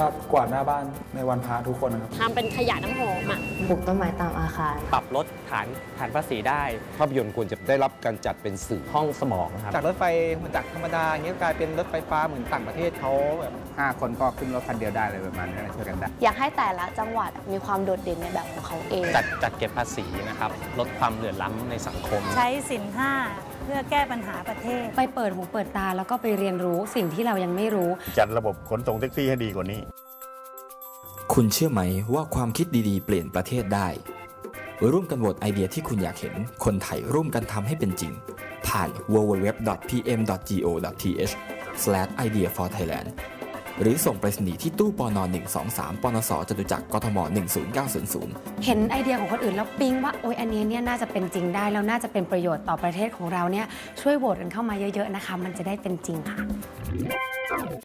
ก็กวาดหน้าบ้านในวันพระทุกคนนะครับทำเป็นขยะน้ำหอมอะปลูกต้นไม้ตามอาคาร ปรับลดฐานฐานภาษีได้ ภาพยนตร์ควรจะได้รับการจัดเป็นสื่อห้องสมองครับจากรถไฟหัวจักรธรรมดาอย่างเงี้ยกลายเป็นรถไฟฟ้าเหมือนต่างประเทศเขาแบบห้าคนก็ขึ้นรถคันเดียวได้เลยประมาณนั้นช่วยกันได้อยากให้แต่ละจังหวัดมีความโดดเด่นในแบบของเขาเอง จัดจัดเก็บภาษีนะครับลดความเหลื่อมล้ำในสังคม ใช้สินห้าเพื่อแก้ปัญหาประเทศ ไปเปิดหูเปิดตาแล้วก็ไปเรียนรู้สิ่งที่เรายังไม่รู้ จัดระบบขนส่งแท็กซี่ให้ดีกว่านี้ คุณเชื่อไหมว่าความคิดดีๆ เปลี่ยนประเทศได้ ร่วมกันโหวตไอเดียที่คุณอยากเห็น คนไทยร่วมกันทำให้เป็นจริง ผ่าน www.pm.go.th/idea for Thailand หรือส่งไปรษณีย์ที่ตู้ปอน123ปนสจตุจักรกทม 10900 เห็นไอเดียของคนอื่นแล้วปิ๊งว่าโอ้ยอันนี้เนี่ยน่าจะเป็นจริงได้แล้วน่าจะเป็นประโยชน์ต่อประเทศของเราเนี่ยช่วยโหวตกันเข้ามาเยอะๆนะคะ มันจะได้เป็นจริงค่ะ